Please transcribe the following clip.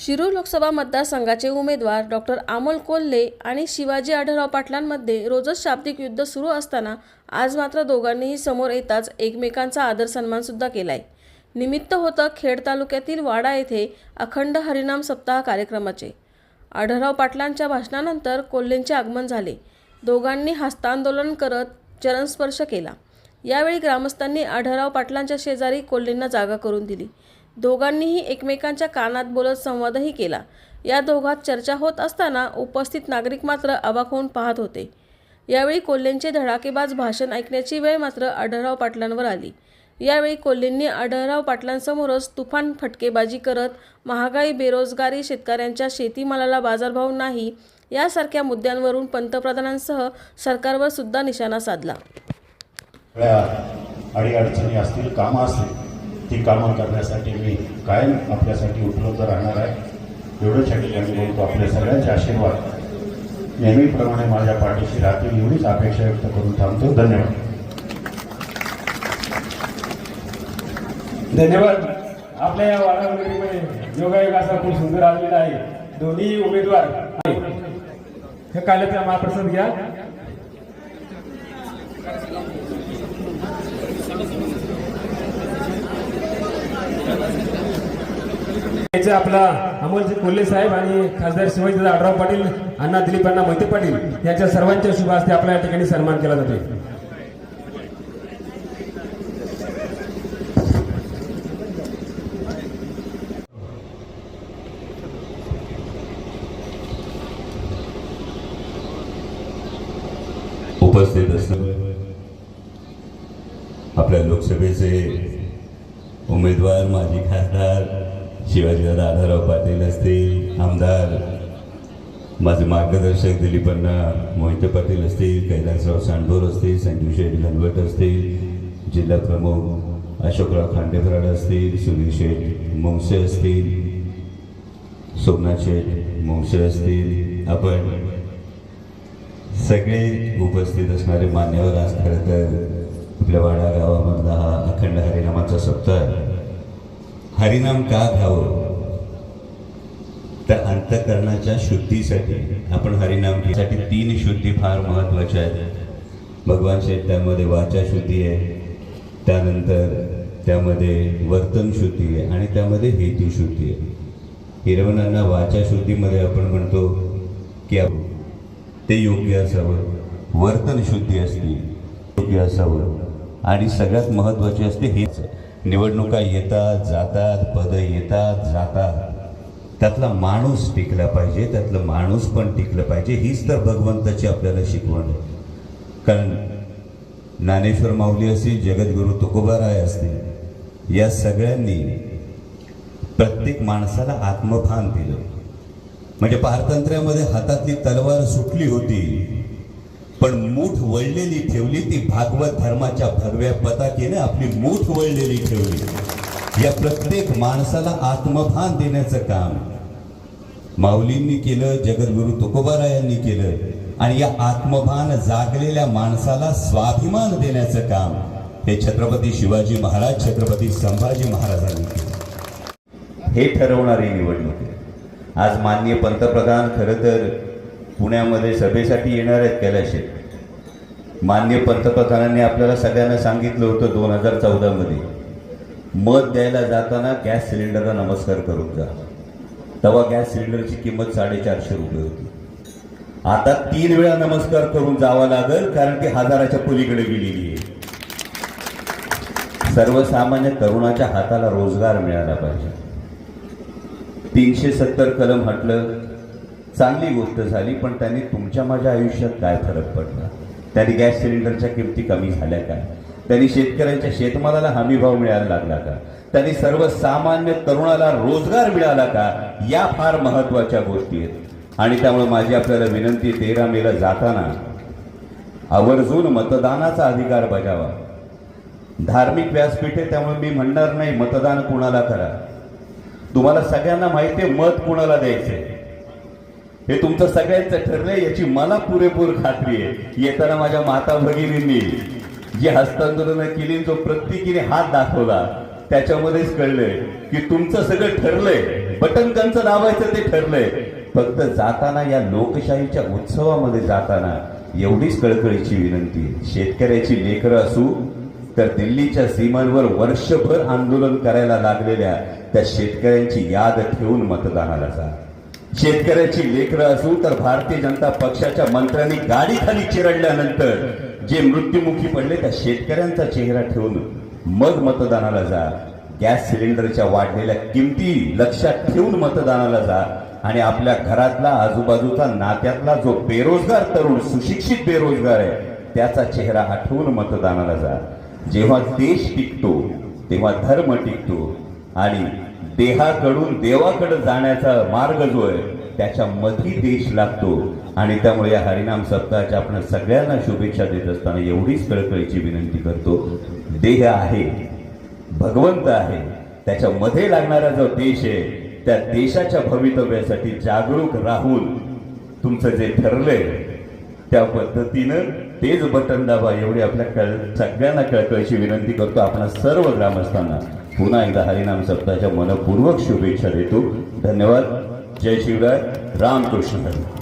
शिरूर लोकसभा मतदारसंघाचे उमेदवार डॉक्टर अमोल कोल्हे आणि शिवाजी आढळराव पाटलांमध्ये रोजच शाब्दिक युद्ध सुरू असताना आज मात्र दोघांनीही समोर येताच एकमेकांचा आदर सन्मानसुद्धा केला आहे निमित्त होतं खेड तालुक्यातील वाडा येथे अखंड हरिनाम सप्ताह कार्यक्रमाचे. आढळराव पाटलांच्या भाषणानंतर कोल्हेंचे आगमन झाले. दोघांनी हस्तांदोलन करत चरणस्पर्श केला. यावेळी ग्रामस्थांनी आढळराव पाटलांच्या शेजारी कोल्हेंना जागा करून दिली. दोघांनीही एकमेकांच्या कानात बोलत संवादही केला. या दोघात चर्चा होत असताना उपस्थित नागरिक मात्र अवाक होऊन पाहत होते. यावेळी कोल्हेंचे धडाकेबाज भाषण ऐकण्याची वेळ मात्र आढळराव पाटलांवर आली. यावेळी कोल्हेंनी आढळराव पाटलांसमोरच तुफान फटकेबाजी करत महागाई बेरोजगारी शेतकऱ्यांच्या शेतीमालाला बाजारभाव नाही यासारख्या मुद्द्यांवरून पंतप्रधानांसह सरकारवर सुद्धा निशाणा साधला. सगळ्या असतील कामं असतील ती कामं करण्यासाठी मी कायम आपल्यासाठी उपलब्ध राहणार आहे. एवढंच या बोलतो आपल्या सगळ्यांचे आशीर्वाद. नेहमीप्रमाणे माझ्या पाठीशी राहतील एवढीच अपेक्षा व्यक्त करून थांबतो. धन्यवाद. धन्यवाद. आपल्या या वाडावलीमध्ये योगायोग असा खूप सुंदर आलेला आहे. दोन्ही उमेदवार. हे काल्याचा महाप्रसाद घ्या. याचे आपला अमोलजी कोल्हे साहेब आणि खासदार शिवाजी आढराव पाटील अण्णा दिलीप अण्णा मोहिते पाटील यांच्या सर्वांच्या शुभ हस्ते आपल्या या ठिकाणी सन्मान केला जातो उपस्थित असणारे आपल्या लोकसभेचे उमेदवार माजी खासदार शिवाजीदादा आढाराव पाटील असतील आमदार माझे मार्गदर्शक दिलीपण्णा मोहिते पाटील असतील कैलासराव सांडभोर असतील संजीव शेठ घनवट असतील जिल्हा प्रमुख अशोकराव खांडेकराड असतील सुनील शेठ मोंगसे असतील सोमनाथ शेठ मोंगसे असतील. आपण सगळे उपस्थित असणारे मान्यवर आज खरं तर आपल्या वाडा गावामधला हा अखंड हरिनामाचा सप्ताह हरिनाम का घ्यावं तर अंतकरणाच्या शुद्धीसाठी आपण हरिनाम घेण्यासाठी तीन शुद्धी फार महत्त्वाच्या आहेत. भगवान शेठ त्यामध्ये वाचा शुद्धी आहे त्यानंतर त्यामध्ये वर्तन शुद्धी आहे आणि त्यामध्ये हेतू शुद्धी आहे. हिरवणांना वाचा शुद्धीमध्ये आपण म्हणतो की ते योग्य असावं. वर्तन शुद्धी असली योग्य असावं. आणि सगळ्यात महत्त्वाची असते हेच निवडणुका येतात जातात पदं येतात जातात. त्यातला माणूस टिकला पाहिजे त्यातलं माणूस पण टिकलं पाहिजे हीच तर भगवंताची आपल्याला शिकवण आहे. कारण ज्ञानेश्वर माऊली असतील जगद्गुरू तुकोबाराय असतील या सगळ्यांनी प्रत्येक माणसाला आत्मभान दिलं. म्हणजे पारतंत्र्यामध्ये हातातली तलवार सुटली होती पण मूठ वळलेली ठेवली ती भागवत धर्माच्या भरव्या पताकीने आपली मूठ वळलेली ठेवली. या प्रत्येक माणसाला आत्मभान देण्याचं काम. माऊलींनी केलं जगद्गुरु तुकोबारायांनी केलं आणि या आत्मभान जागलेल्या माणसाला स्वाभिमान देण्याचं काम हे छत्रपती शिवाजी महाराज छत्रपती संभाजी महाराजांनी केलं. हे ठरवणारी निवडणूक आज माननीय पंतप्रधान खरं तर पुण्यामध्ये सभेसाठी येणार आहेत कैलाशेत मान्य पंतप्रधानांनी आपल्याला सगळ्यांना सांगितलं होतं दोन हजार चौदामध्ये. मत द्यायला जाताना गॅस सिलेंडरला नमस्कार करून जा. तेव्हा गॅस सिलेंडरची किंमत साडेचारशे रुपये होती. आता तीन वेळा नमस्कार करून जावा लागेल कारण ती हजाराच्या पलीकडे गेलेली आहे. सर्वसामान्य तरुणाच्या हाताला रोजगार मिळाला पाहिजे. तीनशे सत्तर कलम हटलं चांगली गोष्ट झाली पण त्यांनी तुमच्या माझ्या आयुष्यात काय फरक पडला? त्यांनी गॅस सिलेंडरच्या किमती कमी झाल्या काय? त्यांनी शेतकऱ्यांच्या शेतमालाला हमी भाव मिळायला लागला का? त्यांनी सर्वसामान्य तरुणाला रोजगार मिळाला का? या फार महत्त्वाच्या गोष्टी आहेत. आणि त्यामुळे माझी आपल्याला विनंती तेरा मेला जाताना आवर्जून मतदानाचा अधिकार बजावा. धार्मिक व्यासपीठ आहे त्यामुळे मी म्हणणार नाही मतदान कुणाला करा? तुम्हाला सगळ्यांना माहिती आहे मत कुणाला आहे हे तुमचं सगळ्यांचं ठरलंय याची मला पुरेपूर खात्री आहे. येताना माझ्या माता भगिनींनी जी हस्तांदोलन केली जो प्रत्येकीने हात दाखवला त्याच्यामध्येच कळलंय की तुमचं सगळं ठरलंय. बटन कंच दाबायचं ते ठरलंय. फक्त जाताना या लोकशाहीच्या उत्सवामध्ये जाताना एवढीच कळकळीची विनंती. शेतकऱ्याची लेकरं असू तर दिल्लीच्या सीमांवर वर्षभर आंदोलन करायला लागलेल्या त्या शेतकऱ्यांची याद ठेवून मतदानाला जा. शेतकऱ्याची लेकरं असून तर भारतीय जनता पक्षाच्या मंत्र्यांनी गाडीखाली चिरडल्यानंतर जे मृत्युमुखी पडले त्या शेतकऱ्यांचा चेहरा ठेवून मग मतदानाला जा. गॅस सिलेंडरच्या वाढलेल्या किमती लक्षात ठेवून मतदानाला जा. आणि आपल्या घरातला आजूबाजूचा नात्यातला जो बेरोजगार तरुण सुशिक्षित बेरोजगार आहे त्याचा चेहरा आठवून मतदानाला जा. जेव्हा देश टिकतो तेव्हा धर्म टिकतो आणि देहाकडून देवाकडे जाण्याचा मार्ग जो आहे त्याच्यामध्ये देश लागतो. आणि त्यामुळे या हरिनाम सप्ताहाच्या आपण सगळ्यांना शुभेच्छा देत असताना एवढीच कळकळीची विनंती करतो. देह आहे भगवंत आहे. त्याच्यामध्ये लागणारा जो देश आहे त्या देशाच्या भवितव्यासाठी जागरूक राहून तुमचं जे ठरलंय त्या पद्धतीनं तेच बटन दाबा एवढी आपल्या कळ सगळ्यांना कळकळीची विनंती करतो. आपण सर्व ग्रामस्थांना पुन्हा एकदा हरिनाम सप्ताहाच्या मनपूर्वक शुभेच्छा देतो. धन्यवाद. जय शिवराय रामकृष्ण हरी.